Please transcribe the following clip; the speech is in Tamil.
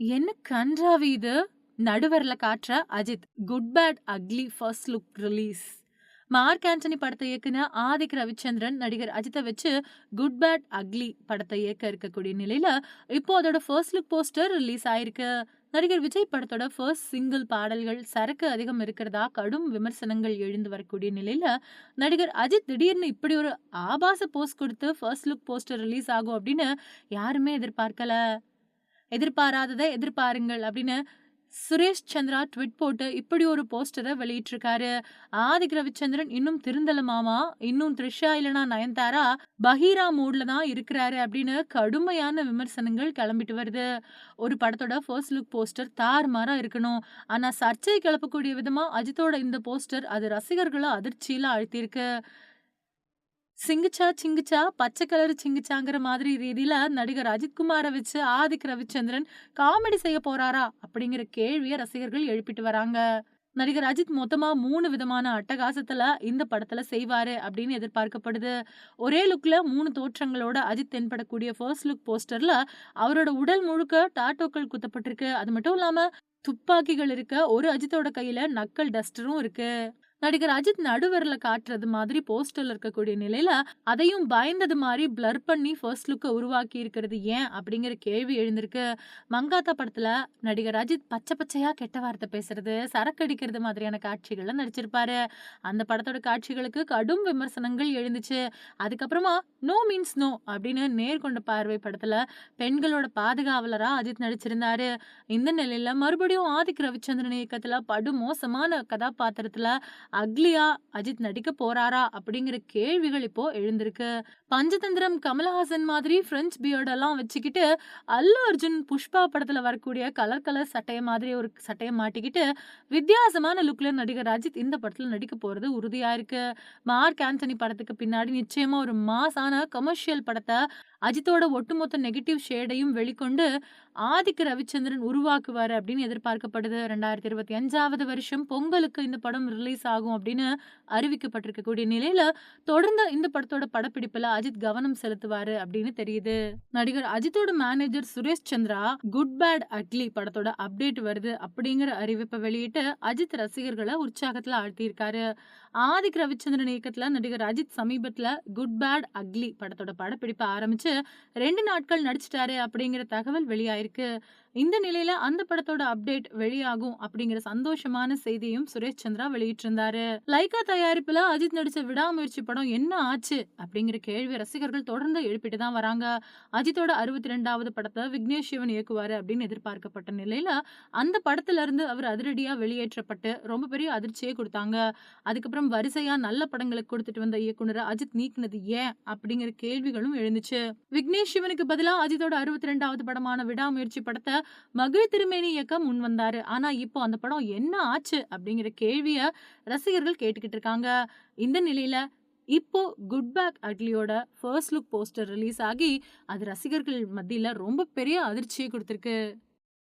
என்ன கன்றாவி இது! நடுவரில் காட்டுற Ajith. Good Bad Ugly first look release. Mark Antony படத்தை இயக்குன ஆதிக் ரவிச்சந்திரன் நடிகர் அஜித்தை வச்சு குட் பேட் அக்லி படத்தை இயக்க இருக்கக்கூடிய நிலையில, இப்போ அதோட ஃபர்ஸ்ட் லுக் போஸ்டர் ரிலீஸ் ஆயிருக்கு. நடிகர் விஜய் படத்தோட ஃபர்ஸ்ட் சிங்கிள் பாடல்கள் சரக்கு அதிகம் இருக்கிறதா கடும் விமர்சனங்கள் எழுந்து வரக்கூடிய நிலையில, நடிகர் அஜித் திடீர்னு இப்படி ஒரு ஆபாச போஸ்ட் கொடுத்து ஃபர்ஸ்ட் லுக் போஸ்டர் ரிலீஸ் ஆகும் அப்படின்னு யாருமே எதிர்பார்க்கல. எதிர்பாராததை எதிர்பாருங்கள் அப்படின்னு சுரேஷ் சந்திரா ட்விட் போட்டு இப்படி ஒரு போஸ்டர வெளியிட்டிருக்காரு. ஆதிக் ரவிச்சந்திரன் இன்னும் திருந்தல மாமா. இன்னும் த்ரிஷா இல்லனா நயன்தாரா பஹீரா மூட்ல தான் இருக்கிறாரு அப்படின்னு கடுமையான விமர்சனங்கள் கிளம்பிட்டு வருது. ஒரு படத்தோட ஃபர்ஸ்ட் லுக் போஸ்டர் தாறுமாறா இருக்கணும். ஆனா சர்ச்சை கிளப்பக்கூடிய விதமா அஜித்தோட இந்த போஸ்டர் அது ரசிகர்களை அதிர்ச்சியில ஆழ்த்தியிருக்கு. சிங்குச்சா சிங்குச்சா பச்சை கலர் சிங்குச்சாங்கிற மாதிரி ரீதியில நடிகர் அஜித் குமார வச்சு ஆதிக் ரவிச்சந்திரன் காமெடி செய்ய போறாரா? அப்படிங்கிற கேள்வியை ரசிகர்கள் எழுப்பிட்டு வராங்க. நடிகர் அஜித் மொத்தமா மூணு விதமான அட்டகாசத்துல இந்த படத்துல செய்வாரு அப்படின்னு எதிர்பார்க்கப்படுது. ஒரே லுக்ல மூணு தோற்றங்களோட அஜித் தென்படக்கூடிய ஃபர்ஸ்ட் லுக் போஸ்டர்ல அவரோட உடல் முழுக்க டாட்டோக்கள் குத்தப்பட்டிருக்கு. அது மட்டும் இல்லாம துப்பாக்கிகள் இருக்க ஒரு அஜித்தோட கையில நக்கல் டஸ்டரும் இருக்கு. நடிகர் அஜித் நடுவரில் காட்டுறது மாதிரி போஸ்டர்ல இருக்கக்கூடிய நிலையில, அதையும் பயந்தது மாதிரி பிளர் பண்ணி ஃபர்ஸ்ட் லுக்கை உருவாக்கி இருக்கிறது ஏன்? அப்படிங்கிற கேள்வி எழுந்திருக்கு. மங்காத்தா படத்துல நடிகர் அஜித் பச்சை பச்சையா கெட்ட வார்த்தை பேசுறது, சரக்கு அடிக்கிறது மாதிரியான காட்சிகள்ல நடிச்சிருப்பாரு. அந்த படத்தோட காட்சிகளுக்கு கடும் விமர்சனங்கள் எழுந்துச்சு. அதுக்கப்புறமா நோ மீன்ஸ் நோ அப்படின்னு நேர்கொண்ட பார்வை படத்துல பெண்களோட பாதுகாவலரா அஜித் நடிச்சிருந்தாரு. இந்த நிலையில மறுபடியும் ஆதிக் ரவிச்சந்திரன் இயக்கத்துல படு மோசமான கதாபாத்திரத்துல அக்லியா அஜித் நடிக்க போறாரா? அப்படிங்கிற கேள்விகள் இப்போ எழுந்திருக்கு. பஞ்சதந்திரம் கமலஹாசன் மாதிரி பிரெஞ்ச் பியர்ட் எல்லாம் வச்சுக்கிட்டு அல்லு அர்ஜுன் புஷ்பா படத்துல வரக்கூடிய கலர் கலர் சட்டைய மாதிரி ஒரு சட்டையை மாட்டிக்கிட்டு வித்தியாசமான லுக்ல நடிகர் அஜித் இந்த படத்துல நடிக்க போறது உறுதியா இருக்கு. மார்க் ஆண்டனி படத்துக்கு பின்னாடி நிச்சயமா ஒரு மாசான கமர்ஷியல் படத்தை அஜித்தோட ஒட்டுமொத்த நெகட்டிவ் ஷேடையும் வெளிக்கொண்டு ஆதிக்கு ரவிச்சந்திரன் உருவாக்குவாரு அப்படின்னு எதிர்பார்க்கப்படுது. 2025வது வருஷம் பொங்கலுக்கு இந்த படம் ரிலீஸ் ஆகும் ஆகும் அப்படின்னு அறிவிக்கப்பட்டிருக்கக்கூடிய நிலையில, தொடர்ந்து இந்த படத்தோட படப்பிடிப்புல அஜித் கவனம் செலுத்துவாரு அப்படின்னு தெரியுது. நடிகர் அஜித்தோட manager Suresh Chandra good bad Atlee படத்தோட அப்டேட் வருது அப்படிங்கிற அறிவிப்பை வெளியிட்டு அஜித் ரசிகர்களை உற்சாகத்துல ஆழ்த்தியிருக்காரு. ஆதிக் ரவிச்சந்திரன் இயக்கத்துல நடிகர் அஜித் சமீபத்துல குட் பேட் அக்லி படத்தோட படப்பிடிப்பை ஆரம்பிச்சு ரெண்டு நாட்கள் நடிச்சிட்டாரு அப்படிங்கிற தகவல் வெளியாயிருக்கு. இந்த நிலையில அந்த படத்தோட அப்டேட் வெளியாகும் அப்படிங்கிற சந்தோஷமான செய்தியும் சுரேஷ் சந்திரா வெளியிட்டிருந்தாரு. லைகா தயாரிப்புல அஜித் நடிச்ச விடாமுயற்சி படம் என்ன ஆச்சு? அப்படிங்கிற கேள்வி ரசிகர்கள் தொடர்ந்து எழுப்பிட்டு தான் வராங்க. அஜித்தோட அறுபத்ரெண்டாவது படத்தை விக்னேஷ் சிவன் இயக்குவாரு அப்படின்னு எதிர்பார்க்கப்பட்ட நிலையில, அந்த படத்துல இருந்து அவர் அதிரடியா வெளியேற்றப்பட்டு ரொம்ப பெரிய அதிர்ச்சியே கொடுத்தாங்க அதுக்கப்புறம் வரிசையா நல்ல படங்களுக்கு கொடுத்துட்டு வந்த இயக்குனர் அஜித் நீக்குனது ஏன்? அப்படிங்கிற கேள்விகளும் எழுந்துச்சு. விக்னேஷ் சிவனுக்கு பதிலாக அஜித்தோட 62வது படமான விடாமுயற்சி படத்தை மகிழ் திருமேனி முன் வந்தாரு ஆனா இப்போ அந்த படம் என்ன ஆச்சு? அப்படிங்கிற கேள்விய ரசிகர்கள் கேட்டுக்கிட்டு இருக்காங்க. இந்த நிலையில இப்போ குட் பேக் அட்லியோட ஃபர்ஸ்ட் லுக் போஸ்டர் ரிலீஸ் ஆகி, அது ரசிகர்கள் மத்தியில ரொம்ப பெரிய அதிர்ச்சியை கொடுத்துருக்கு